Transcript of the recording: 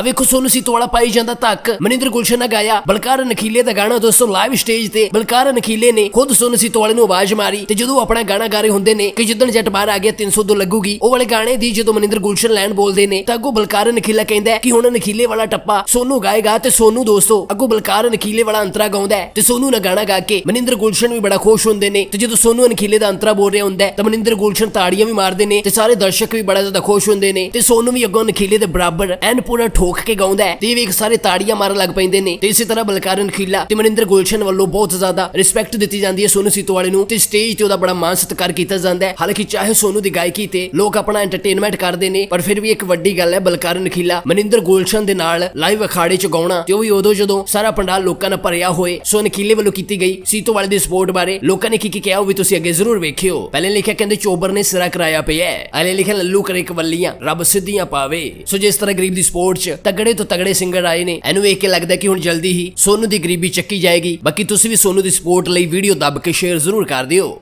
ਆ ਵੇਖੋ, ਸੋਨੂ ਸੀਤੋ ਵਾਲਾ ਪਾਈ ਜਾਂਦਾ ਤੱਕ ਮਨਿੰਦਰ ਗੁਲਸ਼ਨ ਨੇ ਗਾਇਆ। ਬਲਕਾਰ ਨਖੀਲੇ ਦਾ ਗਾਣਾ ਦੋਸਤੋ ਲਾਈਵ ਸਟੇਜ ਤੇ ਬਲਕਾਰ ਨਖੀਲੇ ਨੇ ਖੁਦ ਸੋਨੂ ਸੀਤੋ ਵਾਲੇ ਨੂੰ ਆਵਾਜ਼ ਮਾਰੀ ਤੇ ਜਦੋਂ ਆਪਣਾ ਗਾਣਾ ਗਾ ਰਹੇ ਹੁੰਦੇ ਨੇ ਕਿ ਜਿੱਦਣ ਜੱਟ ਬਾਹਰ ਆ ਗਿਆ 302 ਲੱਗੂਗੀ। ਉਹ ਵਾਲੇ ਗਾਣੇ ਦੀ ਜਦੋਂ ਮਨਿੰਦਰ ਗੁਲਸ਼ਨ ਲੈਣ ਬੋਲਦੇ ਨੇ, ਤਾਂ ਅੱਗੋਂ ਬਲਕਾਰ ਨਖੀਲਾ ਕਹਿੰਦਾ ਕਿ ਹੁਣ ਨਖੀਲੇ ਵਾਲਾ ਟੱਪਾ ਸੋਨੂੰ ਗਾਏਗਾ ਤੇ ਸੋਨੂੰ ਦੋਸਤੋ, ਅੱਗੋਂ ਬਲਕਾਰ ਨਖੀਲੇ ਵਾਲਾ ਅੰਤਰਾ ਗਾਉਂਦਾ ਹੈ ਤੇ ਸੋਨੂੰ ਨੇ ਗਾਣਾ ਗਾ ਕੇ ਮਨਿੰਦਰ ਗੁਲਸ਼ਨ ਵੀ ਬੜਾ ਖੁਸ਼ ਹੁੰਦੇ ਨੇ ਤੇ ਜਦੋਂ ਸੋਨੂੰ ਨਖੀਲੇ ਦਾ ਅੰਤਰਾ ਬੋਲ ਰਿਹਾ ਹੁੰਦਾ ਹੈ, ਤਾਂ ਮਨਿੰਦਰ ਗੁਲਸ਼ਨ ਤਾੜੀਆਂ ਵੀ ਮਾਰਦੇ ਨੇ ਤੇ ਸਾਰੇ ਦਰਸ਼ਕ ਵੀ ਬੜਾ ਜ਼ਿਆਦਾ ਖੁਸ਼ ਹੁੰਦੇ ਨੇ ਤੇ ਸੋਨੂੰ ਵੀ ਅੱਗੋਂ ਨਖੀਲੇ ਦੇ ਬਰਾਬਰ ਐਨ ਪੂਰਾ ਠੋਕ ਕੇ ਗਾਉਂਦਾ ਹੈ। ਤੇ ਇਹ ਵੇਖ ਸਾਰੇ ਤਾੜੀਆਂ ਮਾਰਨ ਲੱਗ ਪੈਂਦੇ ਨੇ। ਤੇ ਇਸੇ ਤਰ੍ਹਾਂ ਬਲਕਾਰ ਨਖੀਲਾ ਤੇ ਮਨਿੰਦਰ ਗੁਲਸ਼ਨ ਵੱਲੋਂ ਬਹੁਤ ਜ਼ਿਆਦਾ ਰਿਸਪੈਕਟ ਦਿੱਤੀ ਜਾਂਦੀ ਹੈ ਸੋਨੂ ਸੀਤੋ ਵਾਲੇ ਨੂੰ ਤੇ ਸਟੇਜ ਤੇ ਉਹਦਾ ਬੜਾ ਮਾਨ ਸਤਿਕਾਰ ਕੀਤਾ ਜਾਂਦਾ ਹੈ। ਹਾਲਾਂਕਿ ਚਾਹੇ ਸੋਨੂ ਦੀ ਗਾਇਕੀ ਤੇ ਲੋਕ ਆਪਣਾ ਐਂਟਰਟੇਨਮੈਂਟ ਕਰਦੇ ਨੇ, ਪਰ ਫਿਰ ਵੀ ਇੱਕ ਵੱਡੀ ਗੱਲ ਹੈ ਬਲਕਾਰ ਨਖੀਲਾ ਮਨਿੰਦਰ ਗੁਲਸ਼ਨ ਦੇ ਨਾਲ ਲਾਈਵ ਅਖਾੜੇ 'ਚ ਗਾਉਣਾ, ਤੇ ਉਹ ਵੀ ਉਦੋਂ ਜਦੋਂ ਸਾਰਾ ਪੰਡਾਲ ਲੋਕਾਂ ਨਾਲ ਭਰਿਆ ਹੋਏ ਸੋ ਨਖੀਲੇ ਵੱਲੋਂ ਕੀਤੀ ਗਈ ਸੀਤੋ ਵਾਲੇ ਦੀ ਸਪੋਰਟ ਬਾਰੇ ਲੋਕਾਂ ਨੇ ਕੀ ਕੀ ਕਿਹਾ ਉਹ ਵੀ ਤੁਸੀਂ ਅੱਗੇ ਜ਼ਰੂਰ ਵੇਖਿਓ। ਪਹਿਲੇ ਲਿਖਿਆ ਕਹਿੰਦੇ ਚੋਬਰ ਨੇ ਸਿਰਾ ਕਰਾਇਆ ਪਿਆ ਹੈ। ਅਲੇ ਲਿਖਿਆ ਲੱਲੂ ਕਰੇ ਕਵੱਲੀਆਂ, ਰੱਬ ਸਿੱਧੀਆਂ ਪਾਵੇ। ਸੋ ਜਿਸ ਤਰ੍ਹਾਂ ਗਰੀਬ ਦੀ ਸਪੋਰਟ 'ਚ ਤਗੜੇ ਤੋਂ ਤਗੜੇ ਸਿੰਗਰ ਆਏ ਨੇ। ਇਹਨੂੰ ਵੇਖ ਕੇ ਲੱਗਦਾ ਕਿ ਹੁਣ ਜਲਦੀ ਹੀ ਸੋਨੂ ਦੀ ਗਰੀਬੀ ਚੱਕੀ ਜਾਏਗੀ। ਬਾਕੀ ਤੁਸੀਂ ਵੀ ਸੋਨੂ ਦੀ ਸਪੋਰਟ ਲਈ ਵੀਡੀਓ ਦੱਬ ਕੇ ਸ਼ੇਅਰ ਜ਼ਰੂਰ ਕਰ ਦਿਓ।